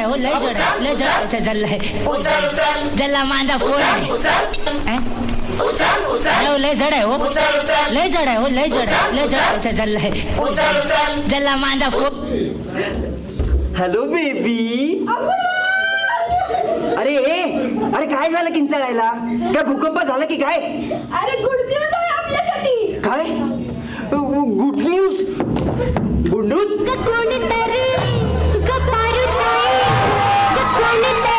आहे हो लय जड आहे लय जड आहे. अच्छा, जल्ला जल्ला माझा फोन. आहे अं? नाही हो, लय जड आहे हो. लय जड आहे हो लय जड आहे लय आहे. अच्छा, जल्ला आहे जल्ला माझा फोन. Hello baby. अरे ए अरे काय झालं किंचाळायला? काय भूकंप झाला की काय? अरे गुड न्यूज आहे आपल्यासाठी. काय? गुड न्यूज गुड न्यूज कोणीतरी कोणीतरी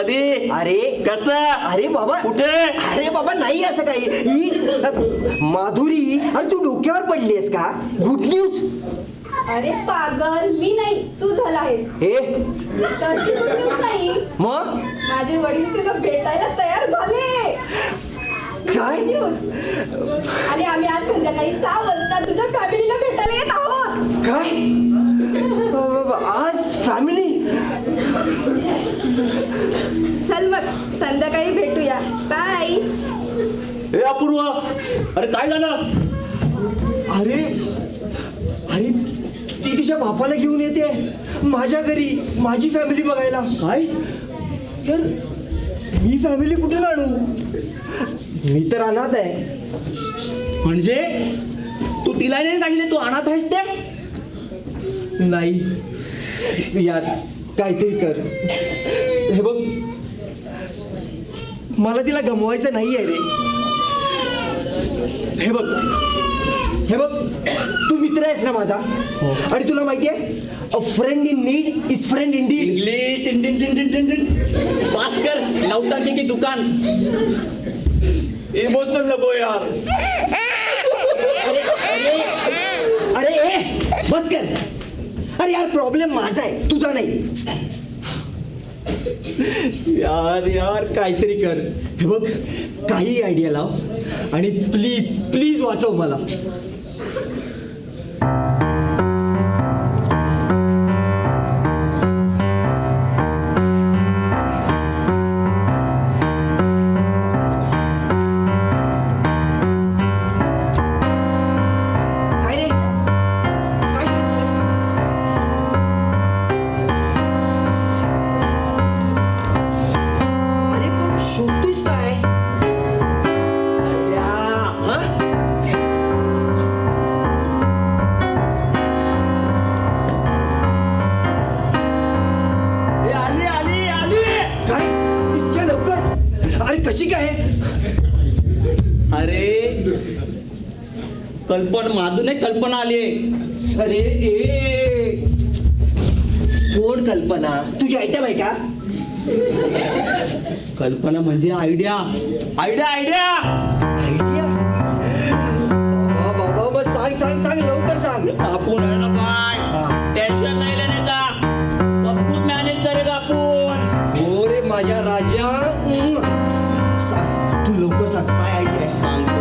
कधी अरे. कसं? अरे बाबा. कुठे? अरे बाबा नाही असं काही. ही माधुरी अरे तू डोक्यावर पडलीस का? गुड न्यूज अरे पागल मी नाही तू झाला आहेस. हे? तशी good news नाही. मग? माझे वडील तुला भेटायला तयार झाले. काय? Good news. आणि आम्ही आज संध्याकाळी सहा वाजता तुझ्या फॅमिलीला भेटायला येत आहोत. काय अ, आज फॅमिली चल मग संध्याकाळी भेटूया. बाय हे अपूर्व. अरे काय झालं? अरे अरे ती तिच्या बापाला घेऊन येते. माझ्या घरी माझी फॅमिली बघायला. काय? तर मी फॅमिली कुठून आणू? मी तर अनाथ आहे. म्हणजे? तू तिला नाही सांगितले तू अनाथ आहेस ते? नाही. यात काहीतरी कर. हे बघ मला तिला गमवायचं नाही आहे रे हे बघ हे बघ तू मित्र आहेस ना माझा आणि तुला माहिती आहे a friend in need is friend in deed English Indian Indian Indian Bhaskar नवटाकी की दुकान इमोशनल नको यार अरे ए बस कर अरे यार प्रॉब्लेम माझा आहे तुझा नाही यार यार काहीतरी कर. हे बघ काही आयडिया लाव आणि प्लीज प्लीज वाचव मला. कल्पन माधूने कल्पना आली अरे ए. कोण कल्पना? तुझी आयटम आहे का? कल्पना म्हणजे आयडिया. Idea idea! आयडिया? बाबा बाबा मग सांग सांग सांग लवकर सांग. आपण आहे ना काय टेन्शन नाही लेने का सब कुछ मॅनेज करेगा आपण. हो रे माझ्या राजा. सांग तू लवकर सांग काय आयडिया आहे?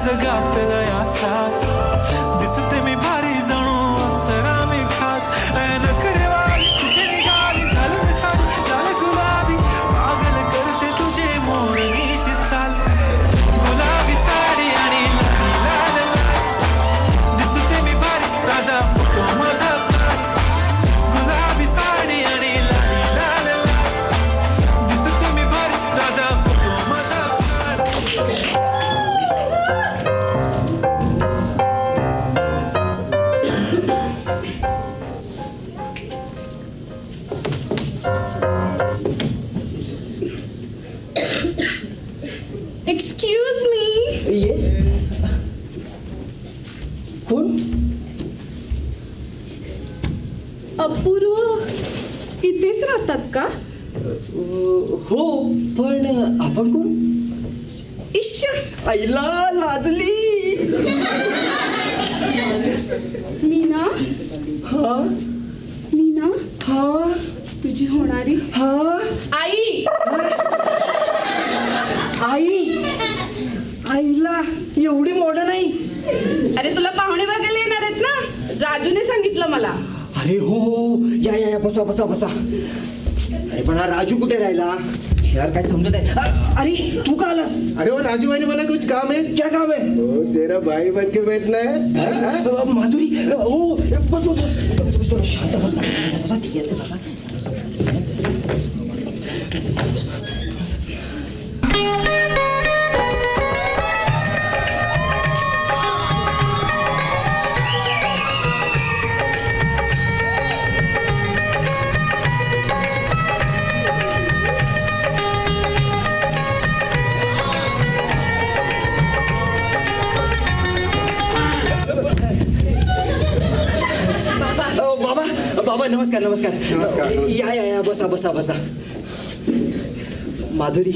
azıcık aklına yaslat. बेस खून अपूर्व इथेच राहतात का? हो पण आपण कोण? इश्श! आईला लाजली. मीना? हा? मीना? हा? तुझी होणारी? हा? आई! एवढी मॉडर्न आहे अरे तुला पाहुणे बघायला येणार आहेत ना राजूने सांगितलं मला अरे हो हो या या या बसा बसा बसा अरे पण हा राजू कुठे राहिला यार काय समजत आहे अ- अरे तू का आलास अरे वो राजू भाई ने बोला कुछ काम है क्या काम है ओ तेरा भाई बन के बैठना है अ, माधुरी अ, ओ बस बस बस बस बस बस शांत बस शांत बसा ठीक आहे नमस्कार नमस्कार. नमस्कार. या या या बसा बसा बसा. माधुरी.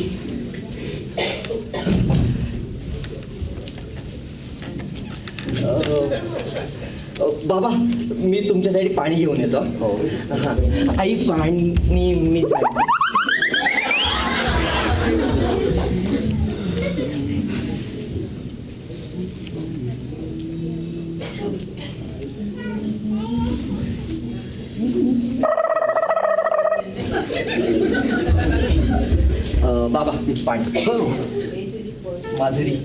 बाबा मी तुमच्यासाठी पाणी घेऊन येतो. हा. आई पाणी मी पाणी हो. माधुरी.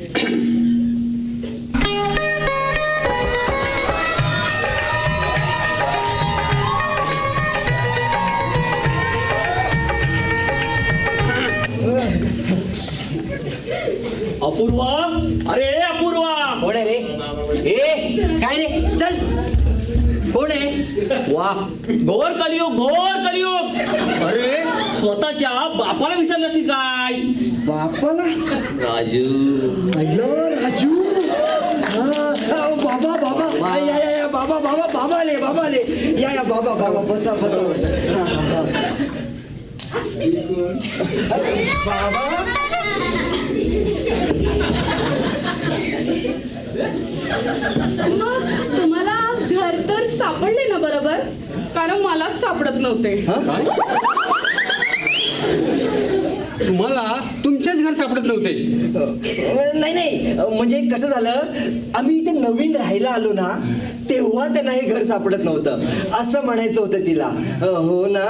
अपूर्वा? अरे अपूर्वा! कोण आहे रे? ए काय रे? चल. कोण आहे? वा. घोर कलियुग घोर कलियुग! अरे स्वतःच्या बापाला विसरलंस की काय? बापाला? राजू. हॅलो राजू. हा, हा, बाबा बाबा. या या या बाबा बाबा बाबा आले बाबा आले या या बाबा बाबा बसा बसा बसा. हा, हा, हा. बाबा? मग तुम्हाला घर तर सापडले ना बरोबर? कारण मलाच सापडत नव्हते. तुम्हाला तुमचेच घर सापडत नव्हते. नाही नाही. म्हणजे कसं झालं आम्ही इथे नवीन राहायला आलो ना तेव्हा त्यांना हे घर सापडत नव्हतं. असं म्हणायचं होतं तिला. अ, हो ना?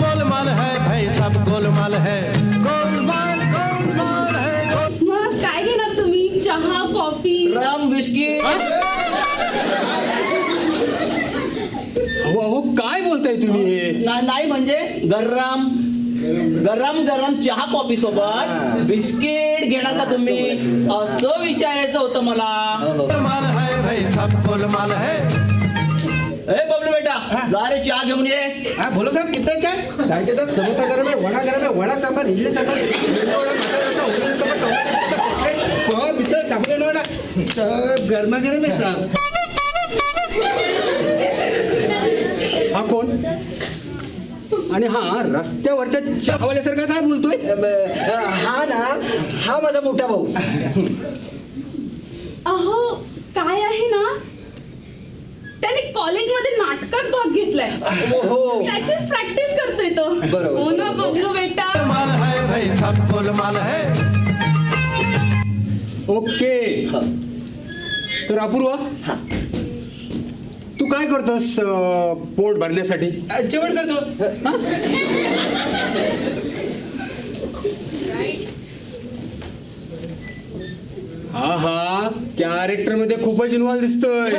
गोलमाल है भाई सब गोलमाल है। गोलमाल गोलमाल है मग काय घेणार तुम्ही? चहा कॉफी? राम विस्की. अहो अहो काय बोलताय तुम्ही हे? ना- नाही म्हणजे? गरम. गरम गरम चहा कॉफी सोबत. बिस्किट घेणार का तुम्ही? असं विचारायचं होतं. मला. है है. ए बबलू बेटा जा रे चहा घेऊन ये. हाँ बोलो साहब कितना चाय चाय के साथ समोसा गरम है वड़ा गरम है वड़ा सांभर इडली सांभर इडली वड़ा मसाला डोसा उडीद उत्तपम टोमॅटो कटलेट पोहा मिसळ साबुदाणा वडा. सब गरमा गरम है साहब. हा कोण? आणि हा रस्त्यावरच्या चहावाल्यासारखा काय बोलतोय? हा ना हा माझा मोठा भाऊ. अहो काय आहे ना? त्याने कॉलेजमध्ये नाटकात भाग घेतलाय. हो त्याचीच प्रॅक्टिस करतोय तो. बरोबर, हो ना बरोबर. बबलू बेटा. गोलमाल है भाई गोलमाल है. ओके. तर अपूर्वा? काय करतोस पोट भरण्यासाठी? जेवण करतो. हा? हा कॅरेक्टरमध्ये खूपच इन्व्हॉल्व दिसतोय.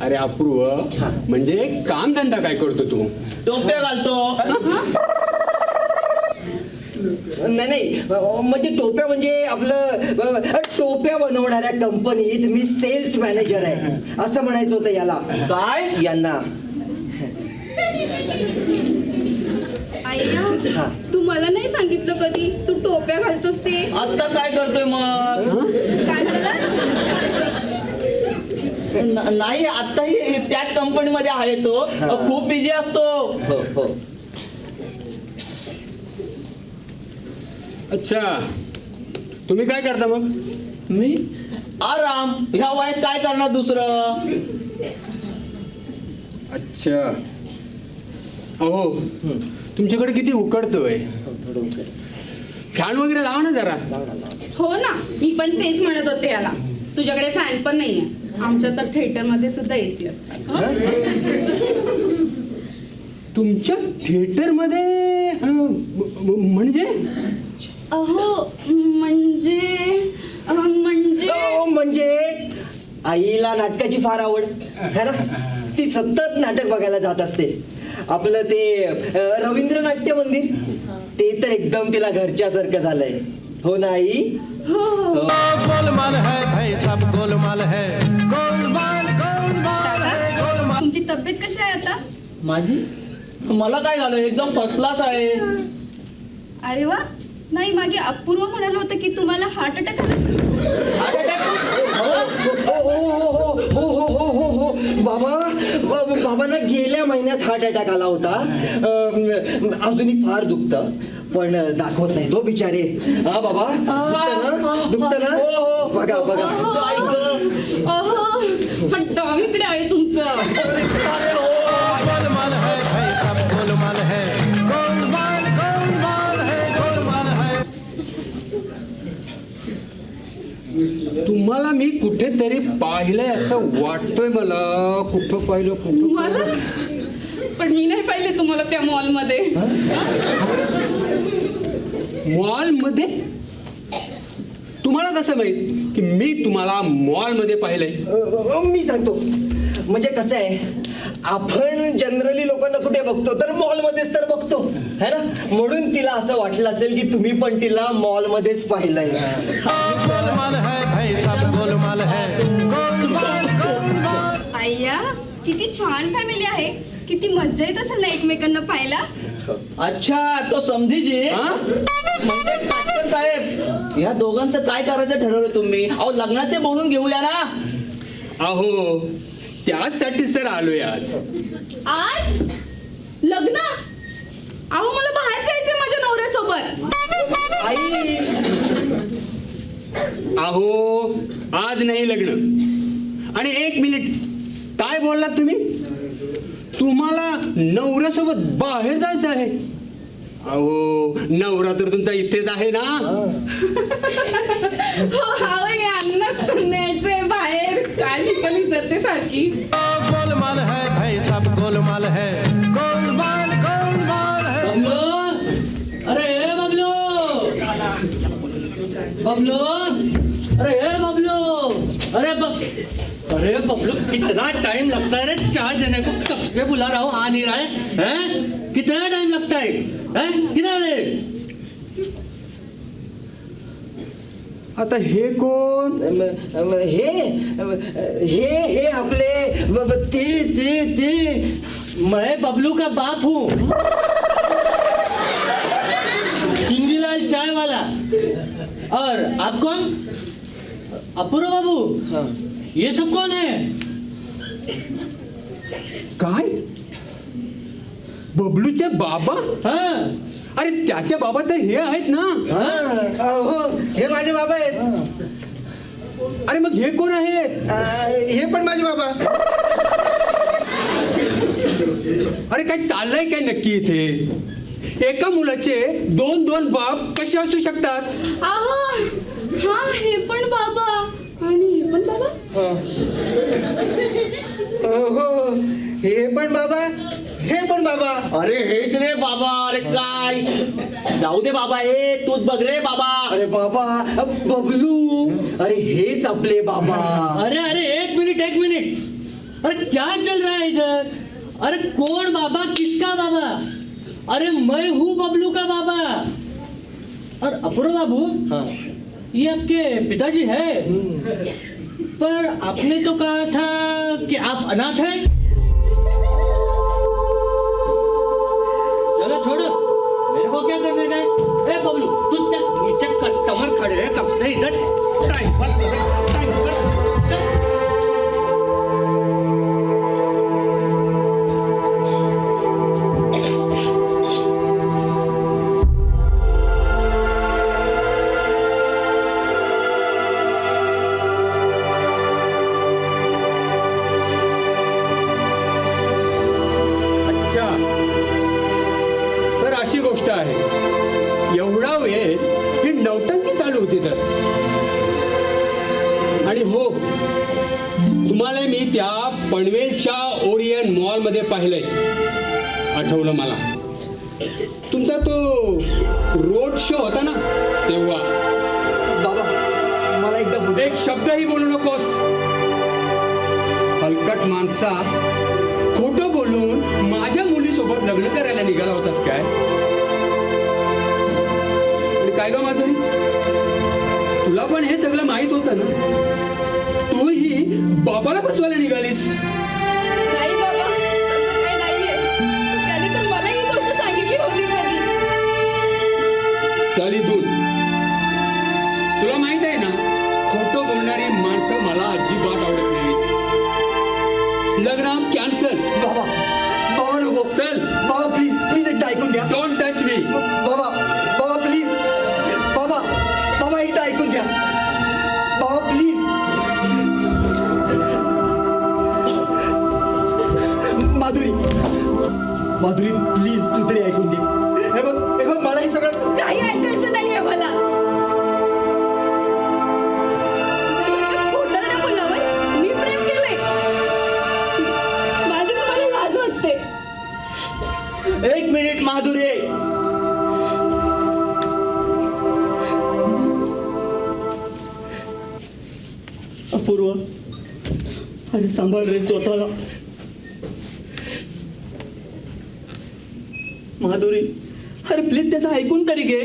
अरे अपूर्व. म्हणजे काम धंदा काय करतो तू? टोप्या घालतो. नाही नाही. म्हणजे टोप्या म्हणजे आपलं टोप्या बनवणाऱ्या कंपनीत मी सेल्स मॅनेजर आहे. असं म्हणायचं होतं याला. काय? यांना. हा. तू मला नाही सांगितलं कधी? तू टोप्या घालतोस ते? आता काय करतोय मग? काय झालं? न- नाही आताही त्याच कंपनीमध्ये आहे तो. खूप बिझी असतो. हो हो. अच्छा. तुम्ही काय करता मग? मी? आराम. ह्या वयात काय करणार दुसरं? अच्छा. अहो तुमच्याकडे किती उकडतोय? फॅन वगैरे लावा ना जरा. हो ना. मी पण तेच म्हणत होते याला. तुझ्याकडे फॅन पण नाहीये. आमच्या तर थिएटरमध्ये सुद्धा एसी असतात? तुमच्या थिएटरमध्ये अं, म- म- म्हणजे? अहो म्हणजे म्हणजे म्हणजे आईला नाटकाची फार आवड. है ना ती सतत नाटक बघायला जात असते. आपलं ते अं, रवींद्र नाट्य मंदिर ते तर एकदम तिला घरच्यासारखं झालंय. हो ना आई? हो हो. गोलमाल है भाई सब गोलमाल है। गोलमाल गोलमाल है गोलमाल। तुमची तब्येत कशी आहे आता? माझी? मला काय झालं? एकदम फर्स्ट क्लास आहे. अरे वा. नाही मागे अपूर्व म्हणाल होतं की तुम्हाला हार्ट अटॅक आला. बाबा बाबांना गेल्या महिन्यात हार्ट अटॅक आला होता. अजूनही फार दुखतं पण दाखवत नाही. तो बिचारे. हा बाबा? दुखतं ना? हो, हो. बघा बघा. पण स्वामीकडे आहे तुमचं. कुठेतरी पाहिलंय असं वाटतंय मला. कुठं पाहिलं कुठं मला? पाहिलं? पण मी नाही पाहिले तुम्हाला त्या मॉलमध्ये. मॉलमध्ये तुम्हाला कसं माहीत की मी तुम्हाला मॉलमध्ये पाहिलंय? अं, मी सांगतो. म्हणजे कसं आहे आपण जनरली लोकांना कुठे बघतो तर मॉलमध्येच तर बघतो. है ना? म्हणून तिला असं वाटलं असेल की तुम्ही पण तिला मॉलमध्येच पाहिलंय. है है गोलमाल गोलमाल आय्या किती छान फॅमिली आहे. किती मज्जा येत असेल ना एकमेकांना पाहायला? अच्छा तो समधीजी. साहेब या दोघांचं काय करायचं ठरवलं तुम्ही? अहो लग्नाचे बोलून घेऊया ना. अहो त्याचसाठी सर आलोय आज. आज? लग्न? अहो मला बाहेर जायचंय माझ्या नवऱ्यासोबत. आई. अहो आज नाही लग्न. आणि एक मिनिट. काय बोललात तुम्ही? तुम्हाला नवऱ्यासोबत बाहेर जायचं आहे. अहो नवरा तर तुमचा इथेच आहे ना? हो बाहेर. काय सारखी. बबलू। अरे बबलू। अरे बब अरे बबलू, कितना टाइम लगता है रे? चाय देने को कब से बुला रहा हूँ? आ नहीं रहा है? हैं? कितना टाइम लगता है? हैं? कितना आता हे कोण हे हे हे आपले ती ती ती। मैं बबलू का बाप हूँ। चुंगीलाल चाय वाला। और आप कौन? अपूर्व बाबू। ये सब कौन है? काय? बबलूचे बाबा? हाँ। अरे त्याचे बाबा तर हे आहेत ना? हा, हो हे माझे बाबा आहेत. अरे मग हे कोण आहेत? अ, हे पण माझे बाबा. अरे काय चाललंय काय नक्की इथे? एका मुलाचे दोन दोन बाप कसे असू शकतात? आहो हा हे पण बाबा. आणि हे पण बाबा? हो. हे पण बाबा? हे पण बाबा? अरे हेच रे बाबा अरे काय? जाऊ दे बाबा ए तूच बघ रे बाबा. अरे बाबा बबलू. अरे हेच आपले बाबा. अरे अरे एक मिनट एक मिनट. अरे क्या चल रहा है इधर? अरे कौन बाबा? किसका बाबा? अरे मैं हूँ बबलू का बाबा। और अपूर्व बाबू हाँ। ये आपके पिताजी है? पर आपने तो कहा था कि आप अनाथ हैं। चलो छोड़ो। मेरे को क्या करने का है? ए बबलू तू चल नीचे कस्टमर खड़े हैं कब से इधर? टाइम पास हैं, टाइम पास पनवेलच्या ओरियन मॉलमध्ये पाहिलंय. आठवलं मला. तुमचा तो रोड शो होता ना तेव्हा. बाबा मला एकदा एक शब्दही बोलू नकोस. हलकट माणसा. खोटं बोलून माझ्या मुलीसोबत लग्न करायला निघाला होतास काय? काय ग माधुरी? तुला पण हे सगळं माहीत होतं ना? Bapak apa soalnya persoalan Galis? Madhuri please तू तरी ऐकून घे. हे बघ हे बघ मला हे सगळं काही ऐकायचं नाहीये मला. तुझ्यासारख्या खोटारड्या मुलावर मी प्रेम केलंय. शी, माझीच मला लाज वाटते. एक मिनिट माधुरी. अपूर्व. अरे सांभाळ रे स्वतःला. माधुरी अरे प्लीज त्याचं ऐकून तरी घे.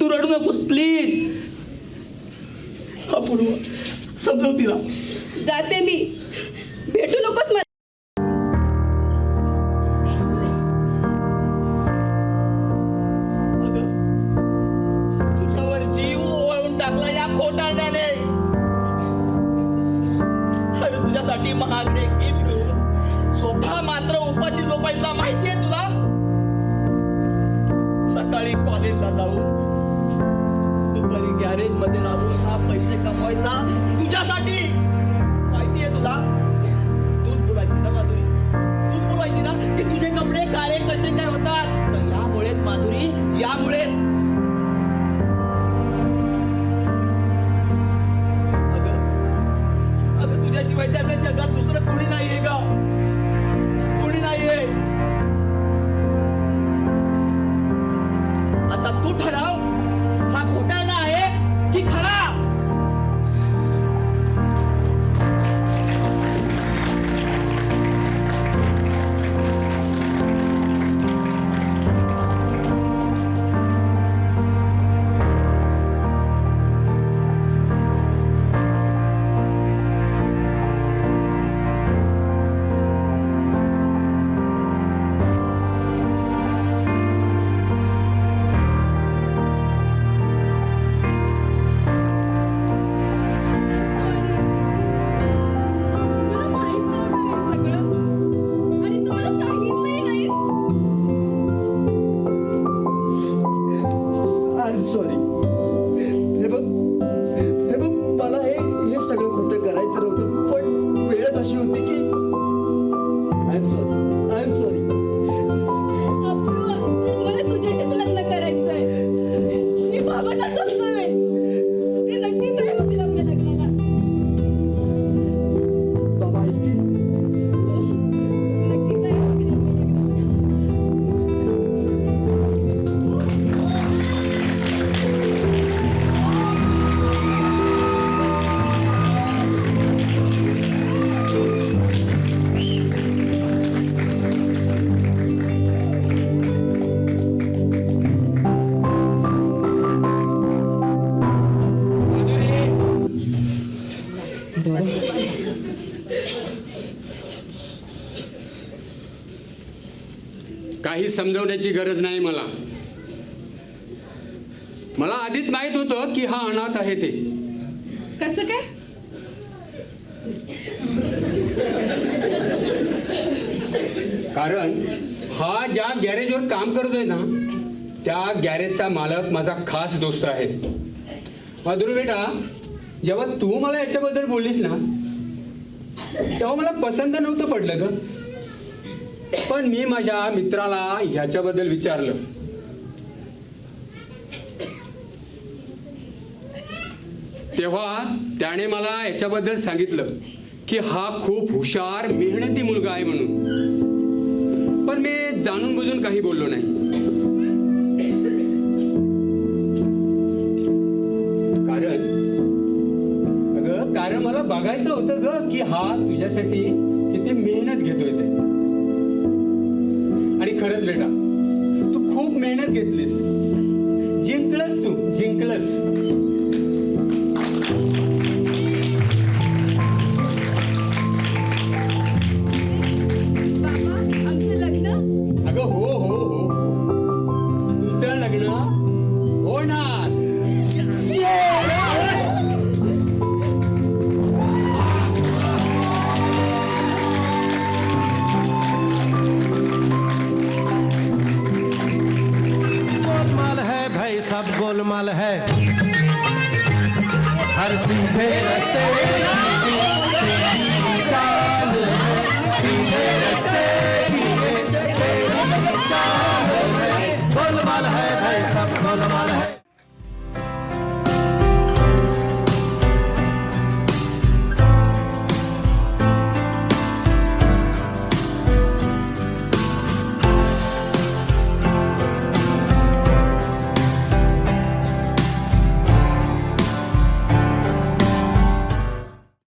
तू रडू नकोस प्लीज अपूर्व समजव तिला जाते मी. भेटू नकोस मला. तुझ्यावर जीव टाकला या खोटारड्याने. अरे तुझ्यासाठी महागडे गिफ्ट घेऊन स्वतः मात्र उपाशी झोपायचा माहितीये तुला? कॉलेजला जाऊन दुपारी गॅरेजमध्ये राहून हा पैसे कमवायचा तुझ्यासाठी. माहितीये तुला? दूध बोलायची ना माधुरी? दूध बोलायची ना? की तुझे कपडे काळे कसे काय होतात? तर यामुळेच माधुरी यामुळेच. अगं अगं तुझ्याशिवाय त्याच्या जगात दुसरं कोणी नाहीये. काही समजवण्याची गरज नाही मला. मला आधीच माहीत होतं की हा अनाथ आहे ते. कसं काय? कारण हा ज्या गॅरेजवर काम करतोय ना त्या गॅरेजचा मालक माझा खास दोस्त आहे. मधुरू बेटा जेव्हा तू मला याच्याबद्दल बोललीस ना तेव्हा मला पसंत नव्हतं पडलं ग. पण मी माझ्या मित्राला ह्याच्याबद्दल विचारलं. तेव्हा त्याने मला याच्याबद्दल सांगितलं की हा खूप हुशार मेहनती मुलगा आहे म्हणून. पण मी जाणून बुजून काही बोललो नाही. होतं ग की हा तुझ्यासाठी कमाल है। हर सीधे